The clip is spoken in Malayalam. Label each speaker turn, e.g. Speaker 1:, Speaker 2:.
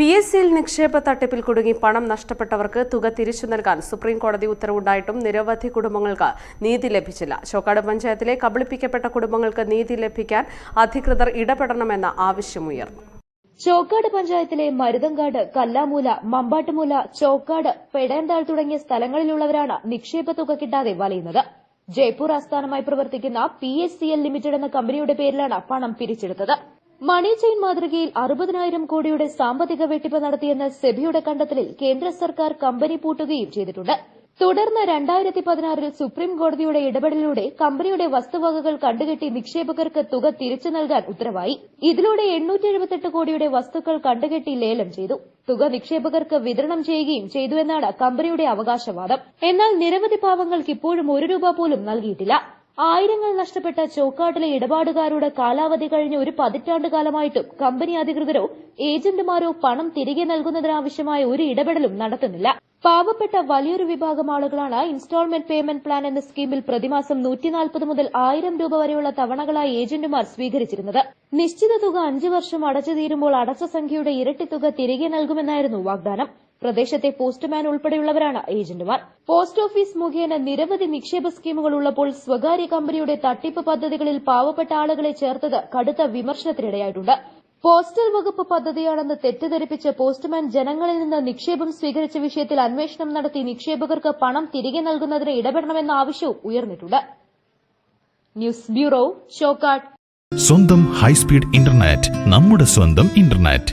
Speaker 1: P S സിയിൽ നിക്ഷേപ തട്ടിപ്പിൽ കുടുങ്ങി പണം നഷ്ടപ്പെട്ടവർക്ക് തുക തിരിച്ചു നൽകാൻ സുപ്രീം കോടതി ഉത്തരവുണ്ടായിട്ടും നിരവധി കുടുംബങ്ങൾക്ക് നീതി ലഭിച്ചില്ല. ചോക്കാട് പഞ്ചായത്തിലെ കബളിപ്പിക്കപ്പെട്ട കുടുംബങ്ങൾക്ക് നീതി ലഭിക്കാൻ അധികൃതർ ഇടപെടണമെന്ന ആവശ്യമുയർന്നു.
Speaker 2: ചോക്കാട് പഞ്ചായത്തിലെ മരുതങ്കാട് കല്ലാമൂല മമ്പാട്ടുമൂല ചോക്കാട് പെടയന്താൾ തുടങ്ങിയ സ്ഥലങ്ങളിലുള്ളവരാണ് നിക്ഷേപ തുക കിട്ടാതെ വലയുന്നത്. ജയ്പൂർ ആസ്ഥാനമായി പ്രവർത്തിക്കുന്ന P S C L limited എന്ന കമ്പനിയുടെ പേരിലാണ് പണം പിരിച്ചെടുത്തത്. മണി ചെയിൻ മാതൃകയിൽ അറുപതിനായിരം കോടിയുടെ സാമ്പത്തിക വെട്ടിപ്പ് നടത്തിയെന്ന സെബിയുടെ കണ്ടെത്തലിൽ കേന്ദ്ര സർക്കാർ കമ്പനി പൂട്ടുകയും ചെയ്തിട്ടുണ്ട്. തുടർന്ന് രണ്ടായിരത്തി പതിനാറിൽ സുപ്രീം കോടതിയുടെ ഇടപെടലിലൂടെ കമ്പനിയുടെ വസ്തുവകകൾ കണ്ടുകെട്ടി നിക്ഷേപകർക്ക് തുക തിരിച്ചു നൽകാൻ ഉത്തരവായി. ഇതിലൂടെ എണ്ണൂറ്റി കോടിയുടെ വസ്തുക്കൾ കണ്ടുകെട്ടി ലേലം ചെയ്തു. തുക നിക്ഷേപകർക്ക് വിതരണം ചെയ്യുകയും ചെയ്തുവെന്നാണ് കമ്പനിയുടെ അവകാശവാദം. എന്നാൽ നിരവധി പാവങ്ങൾക്ക് ഇപ്പോഴും ഒരു രൂപ പോലും നൽകിയിട്ടില്ല. ആയിരങ്ങൾ നഷ്ടപ്പെട്ട ചോക്കാട്ടിലെ ഇടപാടുകാരുടെ കാലാവധി കഴിഞ്ഞ ഒരു പതിറ്റാണ്ട് കാലമായിട്ടും കമ്പനി അധികൃതരോ ഏജന്റുമാരോ പണം തിരികെ നൽകുന്നതിനാവശ്യമായ ഒരു ഇടപെടലും നടത്തുന്നില്ല. പാവപ്പെട്ട വലിയൊരു വിഭാഗം ആളുകളാണ് ഇൻസ്റ്റാൾമെന്റ് പേയ്മെന്റ് പ്ലാൻ എന്ന സ്കീമിൽ പ്രതിമാസം നൂറ്റിനാൽപ്പത് മുതൽ ആയിരം രൂപ വരെയുള്ള തവണകളായി ഏജന്റുമാർ സ്വീകരിച്ചിരുന്നത്. നിശ്ചിത തുക അഞ്ചു വർഷം അടച്ചു തീരുമ്പോൾ അടച്ച സംഖ്യയുടെ ഇരട്ടി തുക തിരികെ നൽകുമെന്നായിരുന്നു വാഗ്ദാനം. പ്രദേശത്തെ പോസ്റ്റ്മാൻ ഉൾപ്പെടെയുള്ളവരാണ് ഏജന്റുമാർ. പോസ്റ്റ് ഓഫീസ് മുഖേന നിരവധി നിക്ഷേപ സ്കീമുകൾ ഉള്ളപ്പോൾ സ്വകാര്യ കമ്പനിയുടെ തട്ടിപ്പ് പദ്ധതികളിൽ പാവപ്പെട്ട ആളുകളെ ചേർത്തത് കടുത്ത വിമർശനത്തിനിടയായിട്ടുണ്ട്. പോസ്റ്റൽ വകുപ്പ് പദ്ധതിയാണെന്ന് തെറ്റിദ്ധരിപ്പിച്ച് പോസ്റ്റ്മാൻ ജനങ്ങളിൽ നിന്ന് നിക്ഷേപം സ്വീകരിച്ച വിഷയത്തിൽ അന്വേഷണം നടത്തി നിക്ഷേപകർക്ക് പണം തിരികെ നൽകുന്നതിന് ഇടപെടണമെന്ന ആവശ്യവും ഉയർന്നിട്ടുണ്ട്. ന്യൂസ് ബ്യൂറോ ഷോക്കാട്ട്
Speaker 3: സ്വന്തം ഹൈസ്പീഡ് ഇന്റർനെറ്റ് നമ്മുടെ സ്വന്തം ഇന്റർനെറ്റ്.